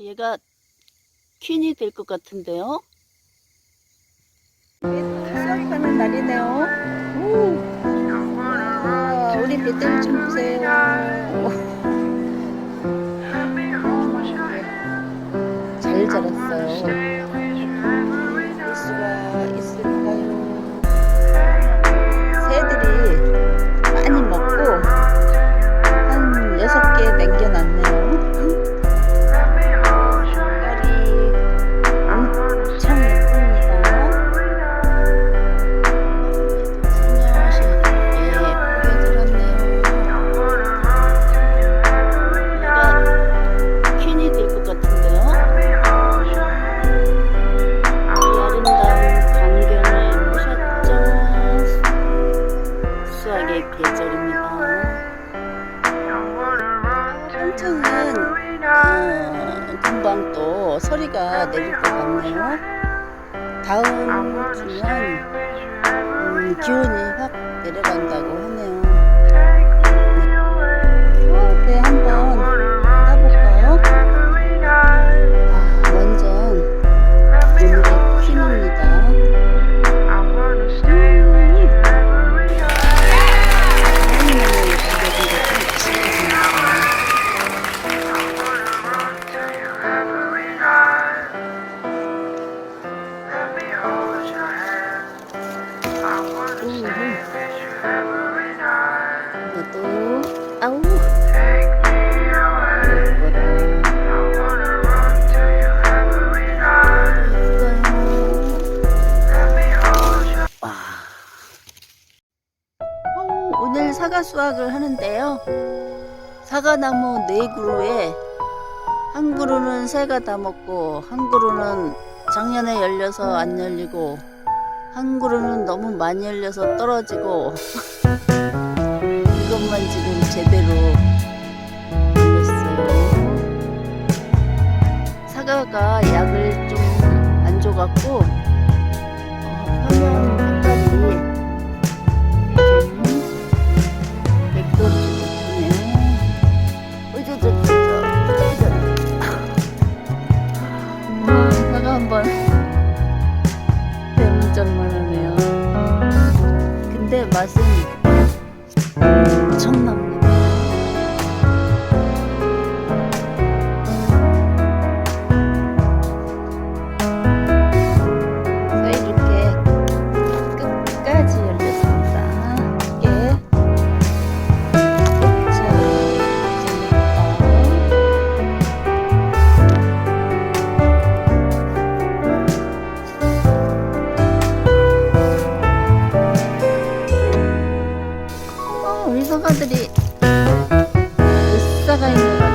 얘가 퀸이 될 것 같은데요? 수학하는 날이네요. 오. 와, 우리 배들 좀 보세요. 한창은 어, 금방 또 서리가 내릴 것 같네요. 다음 주면 음, 기온이 확 내려간다고 하네요. 어, 오늘 사과 수확을 하는데요. 사과나무 네 그루에 한 그루는 새가 다 먹고 한 그루는 작년에 열려서 안 열리고 한 그루는 너무 많이 열려서 떨어지고 이것만 지금 제대로 열렸어요. 사과가 약을 좀 안 줘갖고 어, 네, 맛은 엄청납니다. さがぶりうっさがいの